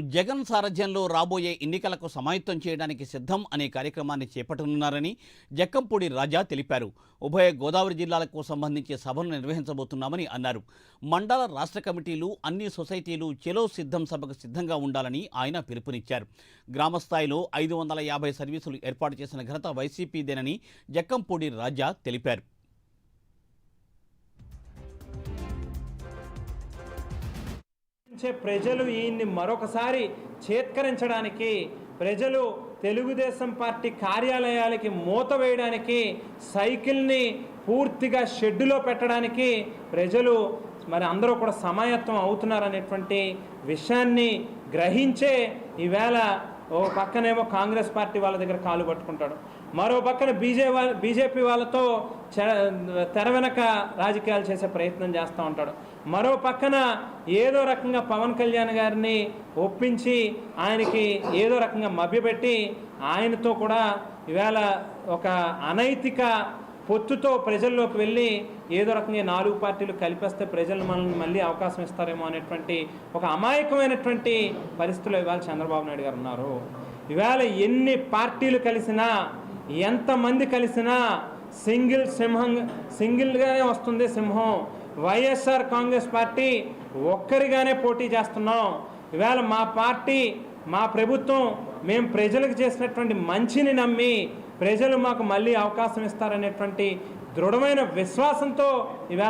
జగన్ సారథ్యంలో రాబోయే ఎన్నికలకు సమాయత్తం చేయడానికి సిద్ధం అనే కార్యక్రమాన్ని చేపట్టనున్నారని జక్కంపూడి రాజా తెలిపారు. ఉభయ గోదావరి జిల్లాలకు సంబంధించి సభను నిర్వహించబోతున్నామని అన్నారు. మండల రాష్ట్ర కమిటీలు అన్ని సొసైటీలు చెలో సిద్ధం సభకు సిద్ధంగా ఉండాలని ఆయన పిలుపునిచ్చారు. గ్రామస్థాయిలో ఐదు వందల యాభై సర్వీసులు ఏర్పాటు చేసిన ఘనత వైసీపీదేనని జక్కంపూడి రాజా తెలిపారు. చే ప్రజలు ఈయన్ని మరొకసారి చేత్కరించడానికి ప్రజలు తెలుగుదేశం పార్టీ కార్యాలయాలకి మూత వేయడానికి సైకిల్ని పూర్తిగా షెడ్డులో పెట్టడానికి ప్రజలు మరి అందరూ కూడా సమాయత్వం అవుతున్నారనేటువంటి విషయాన్ని గ్రహించే ఈవేళ ఓ పక్కనేమో కాంగ్రెస్ పార్టీ వాళ్ళ దగ్గర కాలు పట్టుకుంటాడు. మరో పక్కన బీజే వాళ్ళ బీజేపీ వాళ్ళతో తెర వెనక రాజకీయాలు చేసే ప్రయత్నం చేస్తూ ఉంటాడు. మరో పక్కన ఏదో రకంగా పవన్ కళ్యాణ్ గారిని ఒప్పించి ఆయనకి ఏదో రకంగా మభ్యపెట్టి ఆయనతో కూడా ఇవాళ ఒక అనైతిక పొత్తుతో ప్రజల్లోకి వెళ్ళి ఏదో రకంగా నాలుగు పార్టీలు కలిపేస్తే ప్రజలు మనల్ని మళ్ళీ అవకాశం ఇస్తారేమో అనేటువంటి ఒక అమాయకమైనటువంటి పరిస్థితుల్లో ఇవాళ చంద్రబాబు నాయుడు గారు ఉన్నారు. ఇవాళ ఎన్ని పార్టీలు కలిసినా ఎంతమంది కలిసినా సింగిల్ సింహం సింగిల్గానే వస్తుంది సింహం. వైఎస్ఆర్ కాంగ్రెస్ పార్టీ ఒక్కరిగానే పోటీ చేస్తున్నాం. ఇవాళ మా పార్టీ మా ప్రభుత్వం మేము ప్రజలకు చేసినటువంటి మంచిని నమ్మి ప్రజలు మాకు మళ్ళీ అవకాశం ఇస్తారనేటువంటి దృఢమైన విశ్వాసంతో ఇవాళ